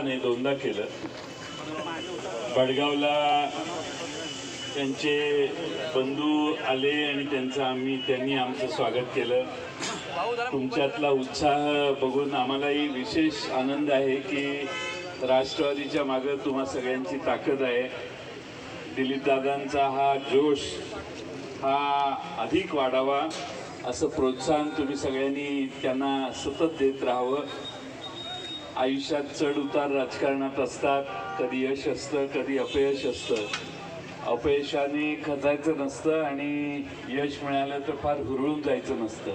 नाही दोनदा केलं. बडगावला त्यांचे बंधू आले आणि त्यांचं आम्ही त्यांनी आमचं स्वागत केलं. तुमच्यातला उत्साह बघून आम्हालाही विशेष आनंद आहे की राष्ट्रवादीच्या मागं तुम्हा सगळ्यांची ताकद आहे. दिलीपदादांचा हा जोश हा अधिक वाढावा असं प्रोत्साहन तुम्ही सगळ्यांनी त्यांना सतत देत राहावं. आयुष्यात चढ उतार राजकारणात असतात. कधी यश असतं कधी अपयश असतं. अपयशाने खचायचं नसतं आणि यश मिळालं तर फार हुरळून जायचं नसतं.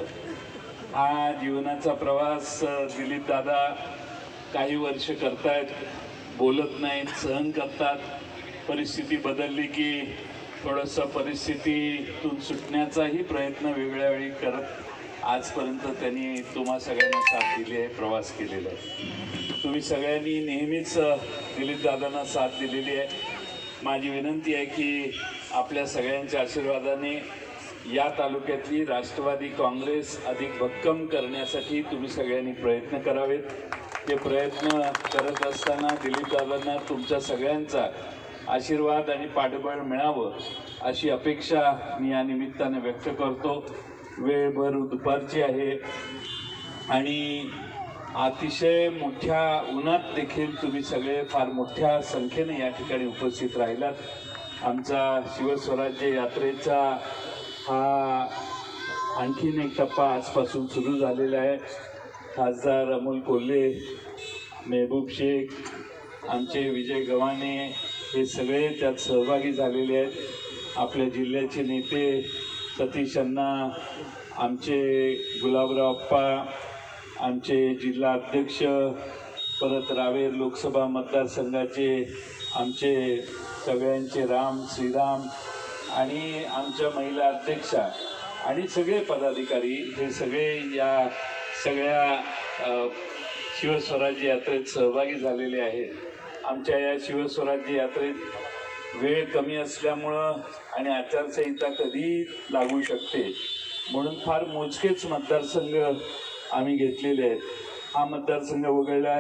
हा जीवनाचा प्रवास दिलीप दादा काही वर्ष करतायत. बोलत नाहीत सहन करतात. परिस्थिती बदलली की थोडंसं परिस्थितीतून सुटण्याचाही प्रयत्न वेगळ्या वेळी करत आजपर्यंत त्यांनी तुम्हा सगळ्यांना साथ दिली आहे प्रवास केलेला आहे. तुम्ही सगळ्यांनी नेहमीच दिलीप दादांना साथ दिलेली आहे. माझी विनंती आहे की आपल्या सगळ्यांच्या आशीर्वादाने या तालुक्यातली राष्ट्रवादी काँग्रेस अधिक भक्कम करण्यासाठी तुम्ही सगळ्यांनी प्रयत्न करावेत. ते प्रयत्न करत असताना दिलीप दादांना तुमच्या सगळ्यांचा आशीर्वाद आणि पाठबळ मिळावं अशी अपेक्षा मी या निमित्ताने व्यक्त करतो. वेळ भर दुपारची आहे. आणि अतिशय मोठ्या उन्हात देखील तुम्ही सगळे फार मोठ्या संख्येने या ठिकाणी उपस्थित राहिलात. आमचा शिवस्वराज्य यात्रेचा हा आणखीन एक टप्पा आजपासून सुरू झालेला आहे. खासदार अमोल कोल्हे मेहबूब शेख आमचे विजय गव्हाणे हे सगळे त्यात सहभागी झालेले आहेत. आपल्या जिल्ह्याचे नेते सतीश अण्णा आमचे गुलाबराव अप्पा आमचे जिल्हा अध्यक्ष परत रावेर लोकसभा मतदारसंघाचे आमचे सगळ्यांचे राम श्रीराम आणि आमच्या महिला अध्यक्षा आणि सगळे पदाधिकारी हे सगळे या सगळ्या शिवस्वराज्य यात्रेत सहभागी झालेले आहेत. आमच्या या शिवस्वराज्य यात्रेत वेळ कमी असल्यामुळं आणि आचारसंहिता कधी लागू शकते. म्हणून फार मोजकेच मतदारसंघ आम्ही घेतलेले आहेत. हा मतदारसंघ वगळला